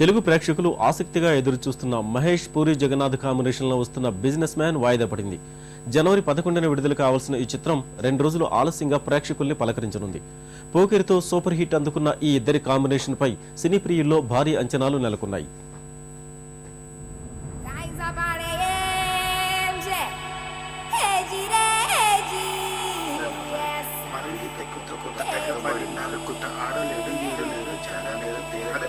తెలుగు ప్రేక్షకులు ఆసక్తిగా ఎదురుచూస్తున్న మహేష్ పూరి జగన్నాథ్ కాంబినేషన్లో వస్తున్న బిజినెస్ మ్యాన్ వాయిదా పడింది. జనవరి పదకొండున విడుదల కావాల్సిన ఈ చిత్రం రెండు రోజులు ఆలస్యంగా ప్రేక్షకుల్ని పలకరించనుంది. పోకిరితో సూపర్ హిట్ అందుకున్న ఈ ఇద్దరి కాంబినేషన్ పై సినీ ప్రియుల్లో భారీ అంచనాలు నెలకొన్నాయి. ఆడలేదు Turner, the David.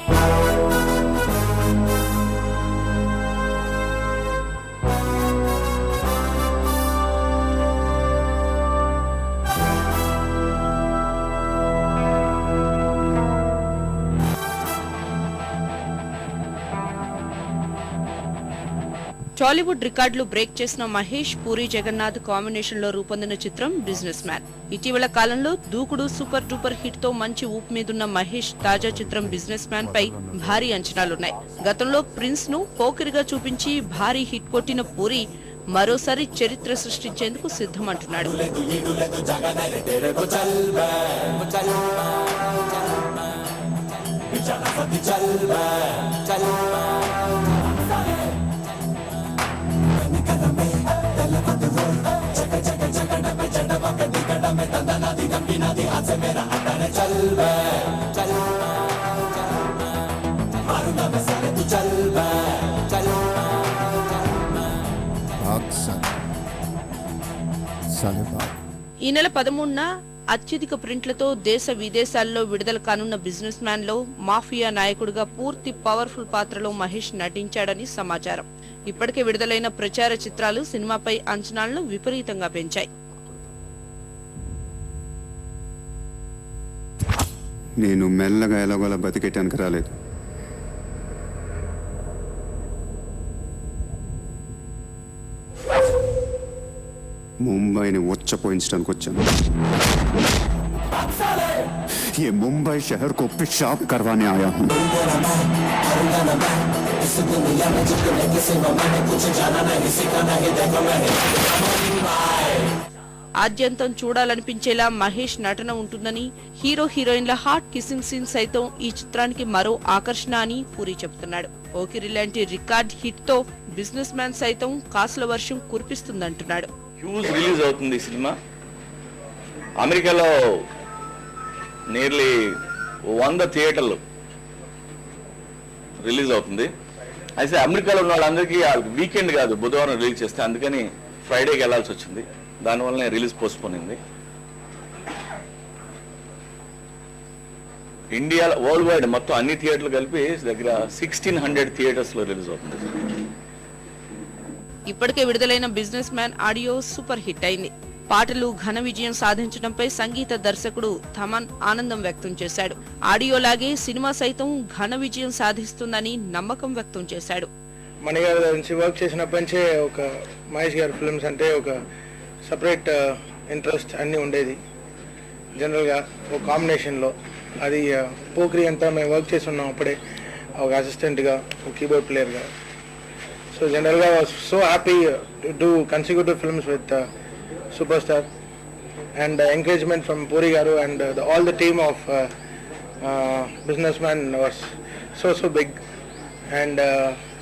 టాలీవుడ్ రికార్డులు బ్రేక్ చేసిన మహేష్ పూరి జగన్నాథ్ కాంబినేషన్లో రూపొందిన చిత్రం బిజినెస్ మ్యాన్ ఇటీవల కాలంలో దూకుడు సూపర్ డూపర్ హిట్తో మంచి ఊపు మీదున్న మహేష్ తాజా చిత్రం బిజినెస్ మ్యాన్ పై భారీ అంచనాలున్నాయి. గతంలో ప్రిన్స్ను పోకిరిగా చూపించి భారీ హిట్ కొట్టిన పూరి మరోసారి చరిత్ర సృష్టించేందుకు సిద్ధమంటున్నాడు. भाग साले साले भाग ఈ నెల పదమూడున అత్యధిక ప్రింట్లతో దేశ విదేశాల్లో విడుదల కానున్న బిజినెస్ మ్యాన్ లో మాఫియా నాయకుడిగా పూర్తి పవర్ఫుల్ పాత్రలో మహేష్ నటించాడని సమాచారం ఇప్పటికే విడుదలైన ప్రచార చిత్రాలు సినిమాపై అంచనాలను విపరీతంగా పెంచాయి నేను మెల్లగా ఎలాగోలా బతికేటానికి రాలేదు ముంబైని ఉచ్చపోయించడానికి వచ్చాను ये मुंबई शहर को पेशाब करवाने आया हूँ ఆద్యంతం చూడాలనిపించేలా మహేష్ నటన ఉంటుందని హీరో హీరోయిన్ల హాట్ కిసింగ్ సీన్ సైతం ఈ చిత్రానికి మరో ఆకర్షణ అని పూరి చెబుతున్నాడు ఓకిరి లాంటి రికార్డ్ హిట్తో బిజినెస్ మ్యాన్ సైతం కాసుల వర్షం కురిపిస్తుందంటున్నాడు. హ్యూజ్ రిలీజ్ అవుతుంది ఈ సినిమా. అమెరికాలో నియర్లీ వంద థియేటర్లు రిలీజ్ అవుతుంది. అయితే అమెరికాలో ఉన్న వాళ్ళందరికీ వీకెండ్ కాదు బుధవారం రిలీజ్ చేస్తే అందుకని ఫ్రైడేకి వెళ్ళాల్సి వచ్చింది. దానివల్లనే రిలీజ్ పోస్ట్పోన్ అయింది ఇండియా వరల్డ్ వైడ్ మొత్తం అన్ని థియేటర్లు కలిపి దగ్గర సిక్స్టీన్ హండ్రెడ్ థియేటర్స్లో రిలీజ్ అవుతుంది. ఇప్పటికే విడుదలైన businessman audio super hit అయింది. పాటలు ఘన విజయం సాధించడంపై సంగీత దర్శకుడు థమన్ ఆనందం వ్యక్తం చేశాడు. ఆడియోలాగే సినిమా సైతం ఘన విజయం సాధిస్తుందని నమ్మకం వ్యక్తం చేశాడు. మణి గారి గురించి వర్క్ చేసినప్పటి నుంచే ఒక మహేష్ గారి ఫిల్మ్స్ అంటే ఒక సపరేట్ ఇంట్రెస్ట్ అన్నీ ఉండేది. జనరల్గా ఒక కాంబినేషన్లో అది uh, పోక్రి అంతా మేము వర్క్ చేసి ఉన్నాం అప్పుడే. ఒక అసిస్టెంట్గా ఒక కీబోర్డ్ ప్లేయర్గా సో జనరల్గా so happy to do consecutive films with super star and encouragement from Puri garu and all the team of businessman was so so big and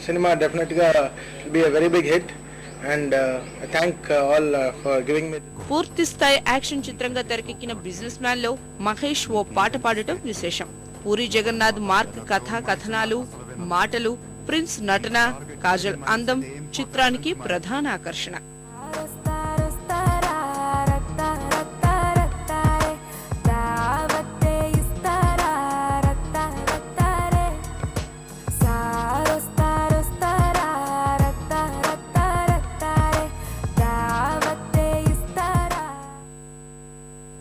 cinema డెఫినెట్గా be a very big hit and thank all for giving me పూర్తి స్థాయి action చిత్రంగా తెరకెక్కిన business మ్యాన్లో Mahesh ఓ పాట పాడటం విశేషం. Puri Jagannadh mark కథా కథనాలు మాటలు ప్రిన్స్ నటన కాజల్ అందం చిత్రానికి ప్రధాన ఆకర్షణ.